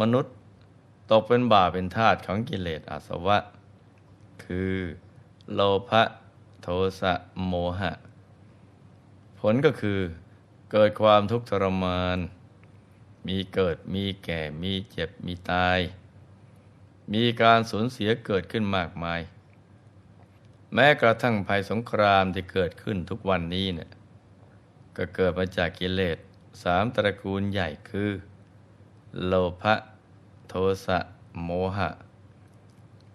มนุษย์ตกเป็นบาปเป็นทาสของกิเลสอาสวะ คือโลภะโทสะโมหะ ผลก็คือเกิดความทุกข์ทรมาน มีเกิดมีแก่มีเจ็บมีตาย มีการสูญเสียเกิดขึ้นมากมาย แม้กระทั่งภัยสงครามที่เกิดขึ้นทุกวันนี้เนี่ยก็เกิดมาจากกิเลสสามตระกูลใหญ่คือ โลภะ โทสะโมหะ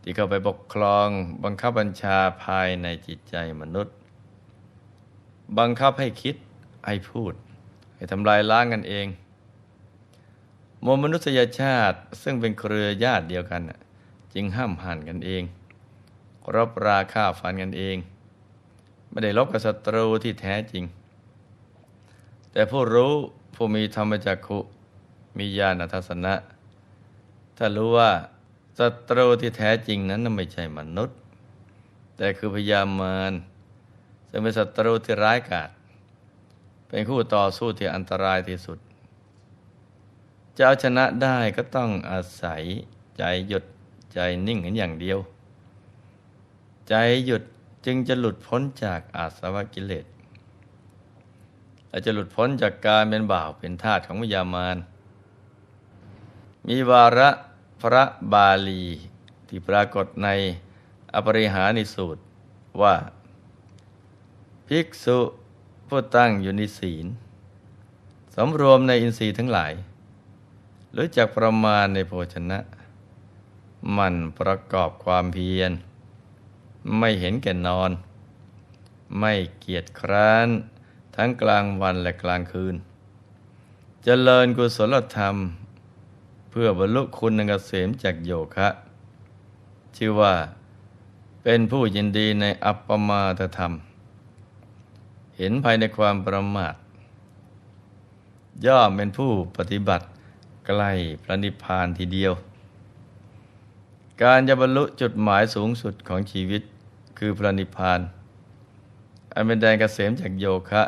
ที่เข้าไปปกครองบังคับบัญชาภายในจิตใจมนุษย์ บังคับให้คิดให้พูด ให้ทำลายล้างกันเองมวลมนุษยชาติซึ่งเป็นเครือญาติเดียวกัน จึงห้ามหันกันเอง รบราฆ่าฟันกันเอง ไม่ได้ลบกับศัตรูที่แท้จริง แต่ผู้รู้ผู้มีธรรมจักขุมีญาณทัศนะ ถ้ารู้ว่าศัตรูที่แท้จริงนั้นไม่ใช่มนุษย์ แต่คือพยามารซึ่งเป็นศัตรูที่ร้ายกาจเป็นคู่ต่อสู้ที่อันตรายที่สุด จะเอาชนะได้ก็ต้องอาศัยใจหยุดใจนิ่งกันอย่างเดียว ใจหยุดจึงจะหลุดพ้นจากอาสวะกิเลสและจะหลุดพ้นจากการเป็นบ่าวเป็นทาสของวิญญามารมีวาระ พระบาลี ที่ปรากฏในอปริหานิสูตรว่า ภิกษุผู้ตั้งอยู่ในศีลสำรวมในอินทรีย์ทั้งหลาย รู้จักประมาณในโภชนะ มันประกอบความเพียร ไม่เห็นแก่นอน ไม่เกียจคร้านทั้งกลางวันและกลางคืนจเจริญกุศลธรรม พื่อบรรลุคุณเกษมจากโยคะ ชื่อว่า เป็นผู้ยินดีในอัปปมาทธรรม เห็นภายในความประมาท ย่อมเป็นผู้ปฏิบัติใกล้พระนิพพานทีเดียว การจะบรรลุจุดหมายสูงสุดของชีวิตคือพระนิพพาน อันเป็นแดนเกษมจากโยคะ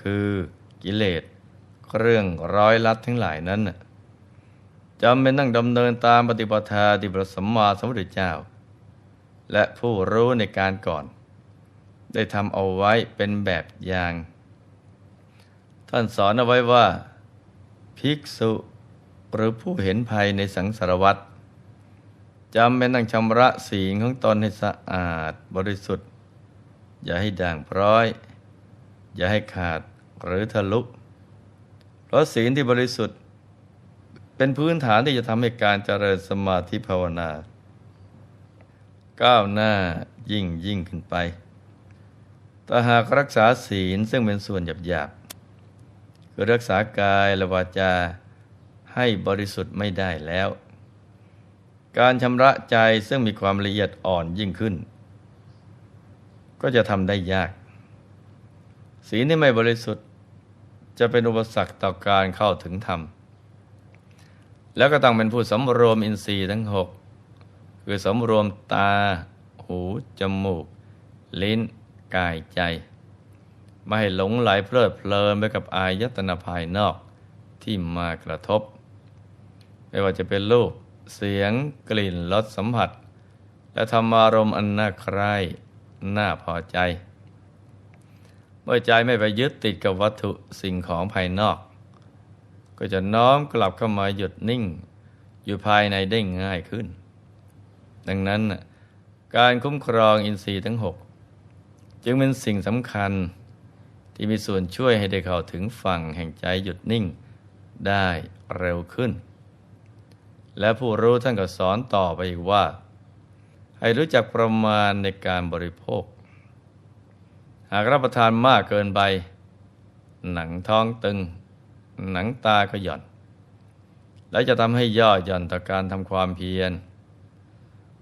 คือกิเลสเรื่องร้อยลัดทั้งหลายนั้น จำเป็นต้องดำเนินตามปฏิปทาที่พระสัมมาสัมพุทธเจ้า และผู้รู้ในการก่อน ได้ทำเอาไว้เป็นแบบอย่าง ท่านสอนเอาไว้ว่า ภิกษุหรือผู้เห็นภัยในสังสารวัฏจำเป็นต้องชำระสีลของตนให้สะอาดบริสุทธิ์ อย่าให้ด่างพร้อย อย่าให้ขาดหรือทะลุ เพราะศีลที่บริสุทธิ์ เป็นพื้นฐานที่จะทำให้การเจริญสมาธิภาวนา ก้าวหน้ายิ่งยิ่งขึ้นไป แต่หากรักษาศีลซึ่งเป็นส่วนหยาบๆคือรักษากายและวาจาให้บริสุทธิ์ไม่ได้แล้ว การชำระใจซึ่งมีความละเอียดอ่อนยิ่งขึ้น ก็จะทำได้ยากสีลที่ไม่บริสุทธิ์จะเป็นอุปสรรคต่อการเข้าถึงธรรม แล้วก็ต้องเป็นผู้สำรวมอินทรีย์ทั้งหกคือสำรวมตา หู จมูก ลิ้น กายใจ ไม่ให้หลงไหลเพลิดเพลินไปกับอายตนะภายนอกที่มากระทบ ไม่ว่าจะเป็นรูป เสียง กลิ่น รส สัมผัส และธรรมารมณ์อันน่าใคร่น่าพอใจ เมื่อใจไม่ไปยึดติดกับวัตถุสิ่งของภายนอก ก็จะน้อมกลับเข้ามาหยุดนิ่ง อยู่ภายในได้ง่ายขึ้น ดังนั้นการคุ้มครองอินทรีย์ทั้งหกจึงเป็นสิ่งสำคัญที่มีส่วนช่วยให้ได้เข้าถึงฝั่งแห่งใจหยุดนิ่งได้เร็วขึ้น และผู้รู้ท่านก็สอนต่อไปอีกว่า ให้รู้จักประมาณในการบริโภค หากรับประทานมากเกินไป หนังท้องตึง หนังตาก็หย่อน และจะทำให้ย่อหย่อนต่อการทำความเพียร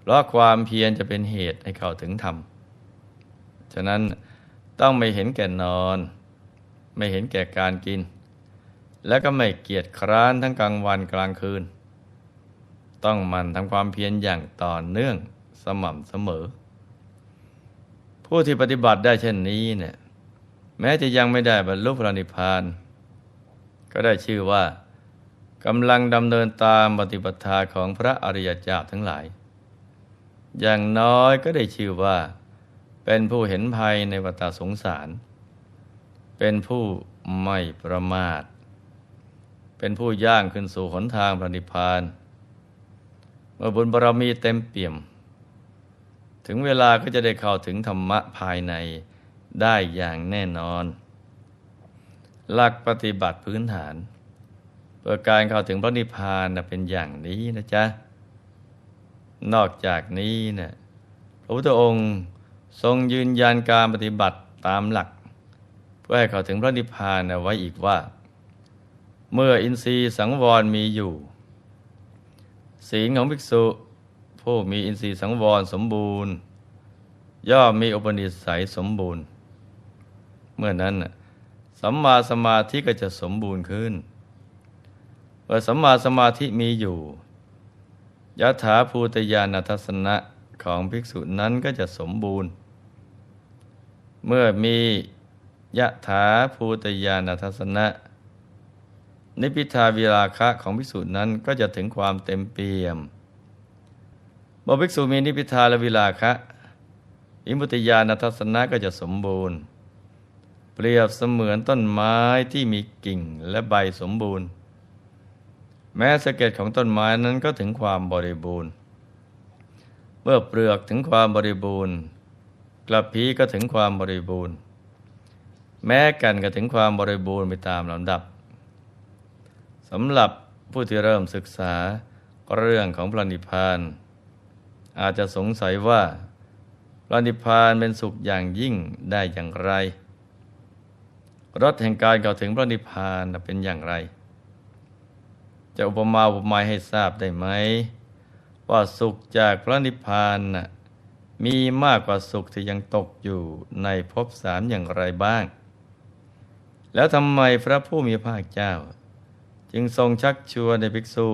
เพราะความเพียรจะเป็นเหตุให้เข้าถึงธรรม ฉะนั้นต้องไม่เห็นแก่นอน ไม่เห็นแก่การกิน และก็ไม่เกียจคร้านทั้งกลางวันกลางคืน ต้องมันทำความเพียรอย่างต่อเนื่องสม่ำเสมอ ผู้ที่ปฏิบัติได้เช่นนี้เนี่ยแม้จะยังไม่ได้บรรลุพระนิพพาน ก็ได้ชื่อว่ากำลังดำเนินตามปฏิปทาของพระอริยเจ้าทั้งหลาย อย่างน้อยก็ได้ชื่อว่า เป็นผู้เห็นภัยในวัฏสงสาร เป็นผู้ไม่ประมาท เป็นผู้ย่างขึ้นสู่หนทางพระนิพพานเมื่อบุญบารมีเต็มเปี่ยม ถึงเวลาก็จะได้เข้าถึงธรรมะภายในได้อย่างแน่นอน หลักปฏิบัติพื้นฐาน เพื่อการเข้าถึงพระนิพพานนะเป็นอย่างนี้นะจ๊ะ นอกจากนี้นะพระพุทธองค์ทรงยืนยันการปฏิบัติตามหลัก เพื่อให้เข้าถึงพระนิพพานนะไว้อีกว่า เมื่ออินทรีย์สังวรมีอยู่ ศีลของภิกษุ ผู้มีอินทรีย์สังวรสมบูรณ์ ย่อมมีอุปนิสัยสมบูรณ์ เมื่อนั้นนะ สัมมาสมาธิก็จะสมบูรณ์ขึ้นเมื่อสัมมาสมาธิมีอยู่ยะถาภูตยานัทสนะของภิกษุนั้นก็จะสมบูรณ์ เมื่อมียะถาภูตยานัทสนะ นิพิทาวิราคะของภิกษุนั้นก็จะถึงความเต็มเปี่ยมเมื่อภิกษุมีนิพิทาและวิราคะอิมุตยานัทสนะก็จะสมบูรณ์ เปรียบเสมือนต้นไม้ที่มีกิ่งและใบสมบูรณ์ แม้สะเก็ดของต้นไม้นั้นก็ถึงความบริบูรณ์ เมื่อเปลือกถึงความบริบูรณ์ กระพี้ก็ถึงความบริบูรณ์ แม้กันก็ถึงความบริบูรณ์ไปตามลำดับสำหรับผู้ที่เริ่มศึกษาเรื่องของพระนิพพาน อาจจะสงสัยว่าพระนิพพานเป็นสุขอย่างยิ่งได้อย่างไร รสแห่งการเข้าถึงพระนิพพานเป็นอย่างไร จะอุปมาอุปไมยให้ทราบได้ไหม ว่าสุขจากพระนิพพานมีมากกว่าสุขที่ยังตกอยู่ในภพสามอย่างไรบ้าง แล้วทำไมพระผู้มีพระเจ้า จึงทรงชักชวนในภิกษุ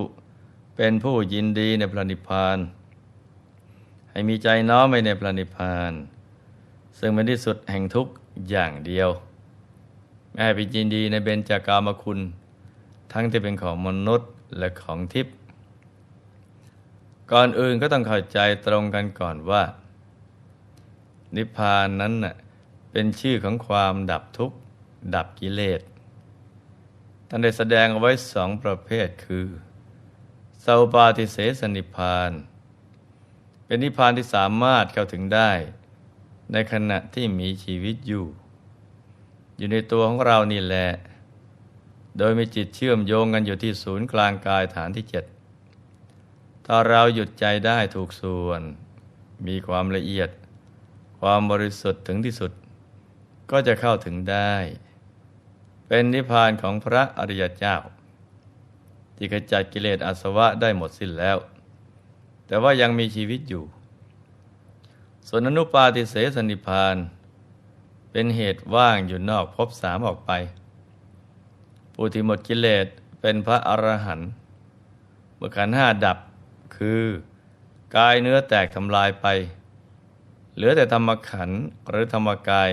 เป็นผู้ยินดีในพระนิพพาน ให้มีใจน้อมไปในพระนิพพาน ซึ่งเป็นที่สุดแห่งทุกอย่างเดียว แม่ไปยินดีในเบญจากามคุณ ทั้งที่เป็นของมนุษย์และของทิพย์ก่อนอื่นก็ต้องเข้าใจตรงกันก่อนว่า นิพพานนั้นน่ะเป็นชื่อของความดับทุกข์ ดับกิเลสท่านได้แสดงเอาไว้สองประเภทคือสาวปาติเสสนิพพาน เป็นนิพพานที่สามารถเข้าถึงได้ ในขณะที่มีชีวิตอยู่ อยู่ในตัวของเรานี่แหละ โดยมีจิตเชื่อมโยงกันอยู่ที่ศูนย์กลางกายฐานที่เจ็ดถ้าเราหยุดใจได้ถูกส่วน มีความละเอียด ความบริสุทธิ์ถึงที่สุด ก็จะเข้าถึงได้ เป็นนิพพานของพระอริยเจ้า ที่ขจัดกิเลสอาสวะได้หมดสิ้นแล้ว แต่ว่ายังมีชีวิตอยู่ ส่วนอนุปาติเสสนิพพาน เป็นเหตุว่างอยู่นอกภพสามออกไป ผู้ที่หมดกิเลสเป็นพระอรหันต์เมื่อขันห้าดับคือกายเนื้อแตกทำลายไป เหลือแต่ธรรมขันหรือธรรมกาย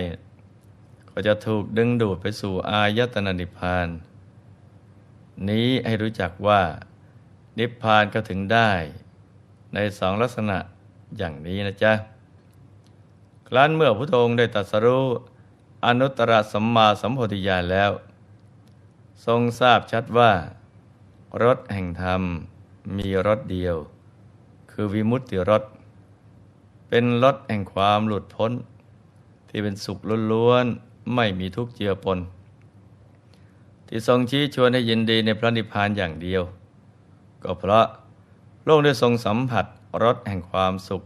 ก็จะถูกดึงดูดไปสู่อายตนะนิพพาน นี้ให้รู้จักว่า นิพพานก็ถึงได้ในสองลักษณะอย่างนี้นะจ๊ะ ครั้นเมื่อพระองค์ได้ตรัสรู้ อนุตตรสัมมาสัมโพธิญาณแล้ว ทรงทราบชัดว่า รถแห่งธรรมมีรถเดียว คือวิมุตติรถ เป็นรถแห่งความหลุดพ้น ที่เป็นสุขล้วนๆไม่มีทุกข์เจือปน ที่ทรงชี้ชวนให้ยินดีในพระนิพพานอย่างเดียว ก็เพราะโลกได้ทรงสัมผัสรสแห่งความสุข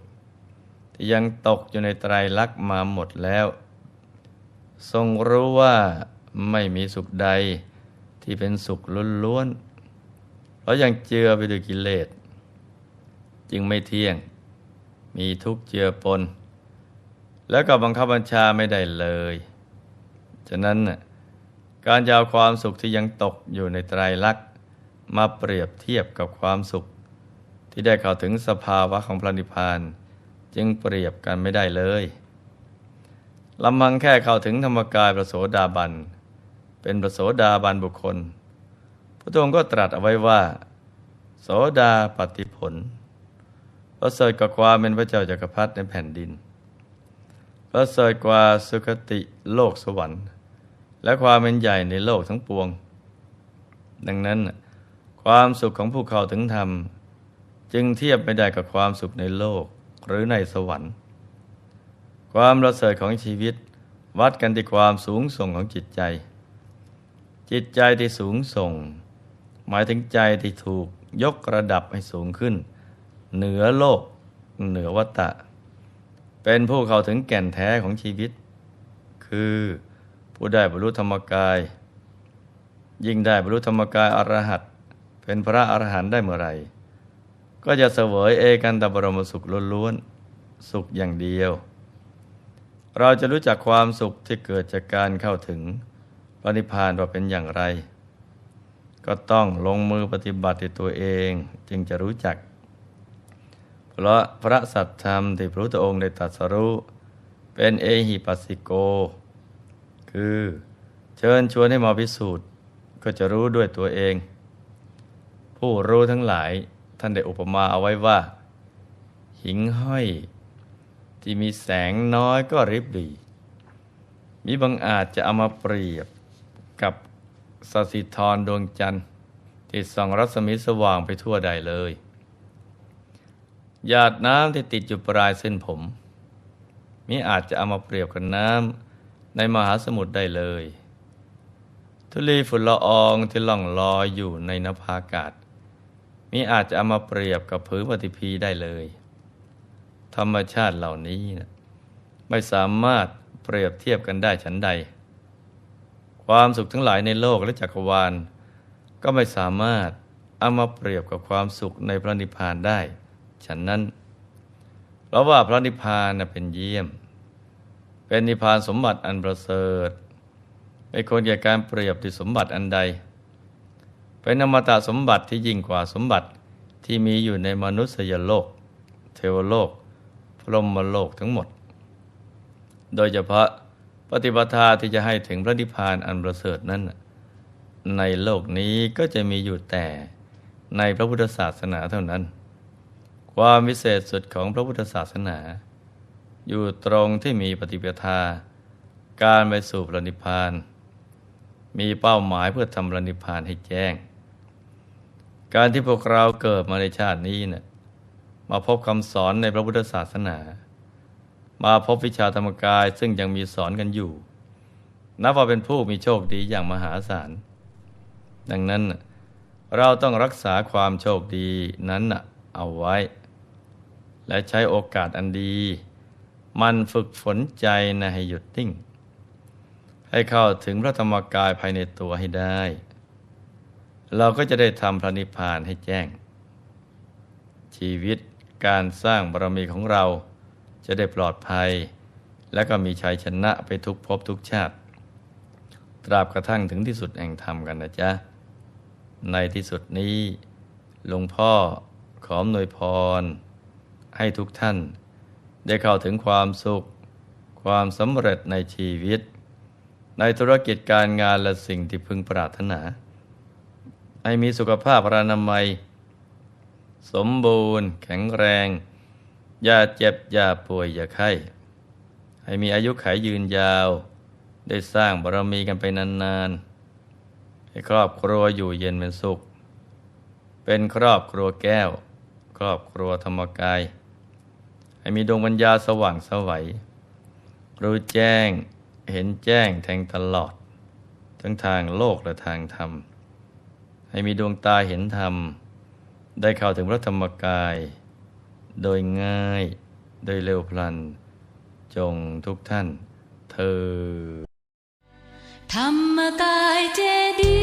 ที่ยังตกอยู่ในไตรลักษณ์มาหมดแล้ว ทรงรู้ว่าไม่มีสุขใดที่เป็นสุขล้วนๆเพราะยังเจือไปด้วยกิเลส จึงไม่เที่ยง มีทุกข์เจือปน แล้วก็บังคับบัญชาไม่ได้เลย ฉะนั้นการยาความสุขที่ยังตกอยู่ในไตรลักษณ์มาเปรียบเทียบกับความสุข ที่ได้เข้าถึงสภาวะของพระนิพพาน จึงเปรียบกันไม่ได้เลย ลำพังแค่เข้าถึงธรรมกายประโสดาบัน เป็นประโสดาบันบุคคล พระองค์ก็ตรัสเอาไว้ว่า โสดาปฏิผลประเสริฐกว่าความเป็นพระเจ้าจักรพรรดิในแผ่นดินประเสริฐกว่าสุคติโลกสวรรค์ และความเป็นใหญ่ในโลกทั้งปวง ดังนั้น ความสุขของผู้เข้าถึงธรรม จึงเทียบไม่ได้กับความสุขในโลกหรือในสวรรค์ ความประเสริฐของชีวิต วัดกันที่ความสูงส่งของจิตใจ จิตใจที่สูงส่ง หมายถึงใจที่ถูกยกระดับให้สูงขึ้น เหนือโลก เหนือวัตตะ เป็นผู้เข้าถึงแก่นแท้ของชีวิต คือผู้ได้บรรลุธรรมกาย ยิ่งได้บรรลุธรรมกายอรหัตเป็นพระอรหันต์ได้เมื่อไหร่ ก็จะเสวยเอกันตบรมสุขล้วนๆสุขอย่างเดียว เราจะรู้จักความสุขที่เกิดจากการเข้าถึงพระนิพพานว่าเป็นอย่างไร ก็ต้องลงมือปฏิบัติตัวเองจึงจะรู้จัก เพราะพระสัตธรรมที่พระพุทธองค์ได้ตรัสรู้เป็นเอหิปัสสิโก คือเชิญชวนให้มาพิสูจน์ก็จะรู้ด้วยตัวเอง ผู้รู้ทั้งหลายท่านได้อุปมาเอาไว้ว่า หิงห้อย ที่มีแสงน้อยก็ริบหรี่มีบางอาจจะเอามาเปรียบกับสสิธรดวงจันทร์ ที่ส่องรัศมีสว่างไปทั่วใดเลย หยาดน้ำที่ติดอยู่ปลายเส้นผมมิอาจจะเอามาเปรียบกับน้ำในมหาสมุทรได้เลย ทุลีฝุ่นละอองที่ล่องลอยอยู่ในนภาอากาศมิอาจจะเอามาเปรียบกับผืนปฏิพีได้เลย ธรรมชาติเหล่านี้นะไม่สามารถเปรียบเทียบกันได้ฉันใด ความสุขทั้งหลายในโลกและจักรวาล ก็ไม่สามารถเอามาเปรียบกับความสุขในพระนิพพานได้ ฉันนั้น เพราะว่าพระนิพพานเป็นเยี่ยม เป็นนิพพานสมบัติอันประเสริฐไม่ควรแก่การเปรียบที่สมบัติอันใด เป็นอมตะสมบัติที่ยิ่งกว่าสมบัติที่มีอยู่ในมนุษยโลก เทวโลก พรหมโลกทั้งหมด โดยเฉพาะปฏิปทาที่จะให้ถึงพระนิพพานอันประเสริฐนั้น ในโลกนี้ก็จะมีอยู่แต่ในพระพุทธศาสนาเท่านั้น ความวิเศษสุดของพระพุทธศาสนา อยู่ตรงที่มีปฏิปทา การไปสู่พระนิพพาน มีเป้าหมายเพื่อทำพระนิพพานให้แจ้ง การที่พวกเราเกิดมาในชาตินี้เนะ่ย มาพบคำสอนในพระพุทธศาสนา มาพบวิชาธรรมกายซึ่งยังมีสอนกันอยู่ นับว่าเป็นผู้มีโชคดีอย่างมหาศาล ดังนั้นเราต้องรักษาความโชคดีนั้นเอาไว้ และใช้โอกาสอันดี มันฝึกฝนใจนะให้หยุดนิ่งให้เข้าถึงพระธรรมกายภายในตัวให้ได้ เราก็จะได้ทำพระนิพพานให้แจ้ง ชีวิต การสร้างบารมีของเราจะได้ปลอดภัย และก็มีชัยชนะไปทุกภพทุกชาติ ตราบกระทั่งถึงที่สุดแห่งธรรมกันนะจ๊ะ ในที่สุดนี้หลวงพ่อขออนวยพร ให้ทุกท่าน ได้เข้าถึงความสุข ความสำเร็จในชีวิต ในธุรกิจการงานและสิ่งที่พึงปรารถนา ให้มีสุขภาพพรานามัย สมบูรณ์ แข็งแรง อย่าเจ็บ อย่าป่วย อย่าไข้ ให้มีอายุขัยยืนยาว ได้สร้างบารมีกันไปนานๆ ให้ครอบครัวอยู่เย็นเป็นสุข เป็นครอบครัวแก้ว ครอบครัวธรรมกาย ให้มีดวงปัญญาสว่างสวัย รู้แจ้งเห็นแจ้งแทงตลอด ทั้งทางโลกและทางธรรม ให้มีดวงตาเห็นธรรม ได้เข้าถึงพระธรรมกาย โดยง่าย โดยเร็วพลัน จงทุกท่านเธอ ธรรมกายเจดี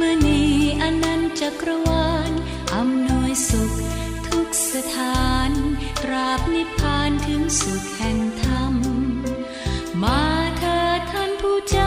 มณีอนันต์จักรวาลอำนวยสุข ทุกสถานตราบนิพพานถึงสุขแห่งธรรม มาเถิดท่านผู้ใจ